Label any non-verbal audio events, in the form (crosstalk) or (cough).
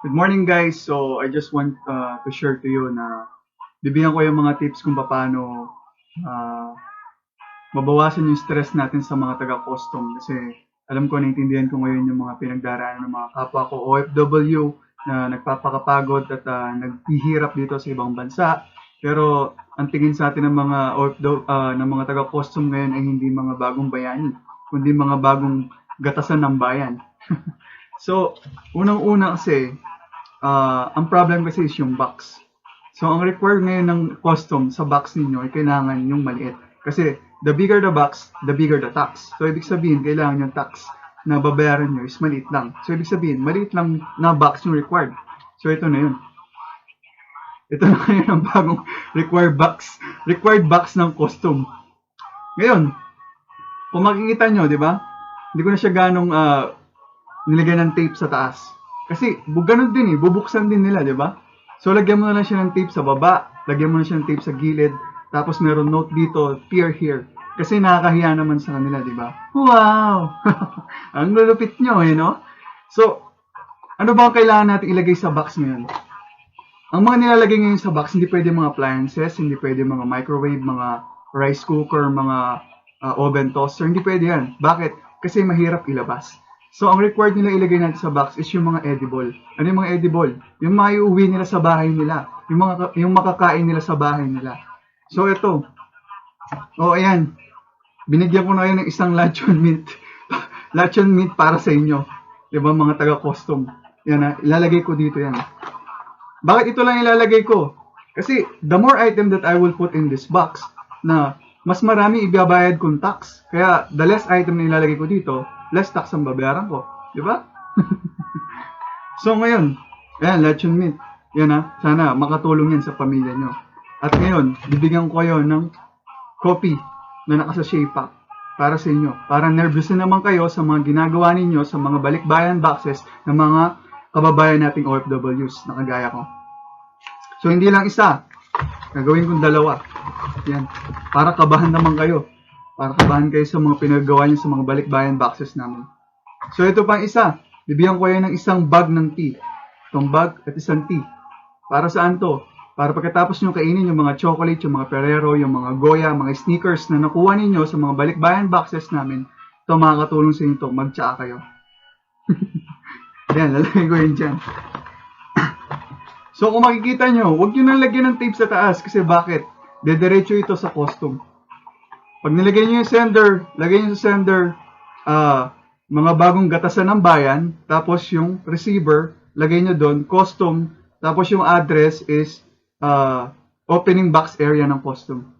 Good morning guys. So I just want uh, to share to you na bibigyan ko yung mga tips kung paano uh, mabawasan yung stress natin sa mga taga-custom kasi alam ko naintindihan ko ngayon yung mga pinagdaraanan ng mga kapwa ko OFW na nagpapakapagod at uh, naghihirap dito sa ibang bansa. Pero ang tingin sa atin ng mga OFW, uh, ng mga taga-custom ngayon ay hindi mga bagong bayani, kundi mga bagong gatasan ng bayan. (laughs) so, unang-una kasi, uh, ang problem kasi is yung box. So, ang required ngayon ng custom sa box ninyo ay kailangan yung maliit. Kasi, the bigger the box, the bigger the tax. So, ibig sabihin, kailangan yung tax na babayaran nyo is maliit lang. So, ibig sabihin, maliit lang na box yung required. So, ito na yun. Ito (laughs) na ngayon ang bagong required box. Required box ng custom. Ngayon, kung makikita nyo, di ba? Hindi ko na siya ganong uh, nilagay ng tape sa taas. Kasi, bu- ganun din eh, bubuksan din nila, di ba? So, lagyan mo na lang siya ng tape sa baba, lagyan mo na siya ng tape sa gilid, tapos meron note dito, tear here. Kasi nakakahiya naman sa kanila, di ba? Wow! (laughs) Ang lulupit nyo, eh, no? So, ano ba ang kailangan natin ilagay sa box ngayon? Ang mga nilalagay ngayon sa box, hindi pwede mga appliances, hindi pwede mga microwave, mga rice cooker, mga uh, oven toaster, hindi pwede yan. Bakit? Kasi mahirap ilabas. So, ang required nila ilagay natin sa box is yung mga edible. Ano yung mga edible? Yung mga iuwi nila sa bahay nila. Yung, mga, yung makakain nila sa bahay nila. So, ito. O, oh, ayan. Binigyan ko na kayo ng isang luncheon meat. (laughs) luncheon meat para sa inyo. Diba, mga taga-custom. Yan na, ilalagay ko dito yan. Bakit ito lang ilalagay ko? Kasi, the more item that I will put in this box, na mas marami ibabayad kong tax. Kaya, the less item na ilalagay ko dito, less tax ang babayaran ko. Di ba? (laughs) so, ngayon, ayan, luncheon meat. Yan ha, sana makatulong yan sa pamilya nyo. At ngayon, bibigyan ko kayo ng copy na nakasashay pack para sa inyo. Para nervous na naman kayo sa mga ginagawa ninyo sa mga balikbayan boxes ng mga kababayan nating OFWs na kagaya ko. So, hindi lang isa. Gagawin kong dalawa. Yan. Para kabahan naman kayo. Para kabahan kayo sa mga pinagawa niyo sa mga balikbayan boxes namin. So, ito pang isa. Bibigyan ko kayo ng isang bag ng tea. Itong bag at isang tea. Para saan to? Para pagkatapos nyo kainin yung mga chocolate, yung mga Ferrero, yung mga Goya, mga sneakers na nakuha ninyo sa mga balikbayan boxes namin, ito makakatulong sa inyo ito. Magtsaa kayo. (laughs) Yan, lalagay ko yun dyan. (clears throat) so, kung makikita nyo, huwag nyo nang lagyan ng tape sa taas. Kasi bakit? Dediretso ito sa custom. Pag nilagay nyo yung sender, lagay nyo sa sender, uh, mga bagong gatasan ng bayan, tapos yung receiver, lagay nyo doon, custom, tapos yung address is uh, opening box area ng custom.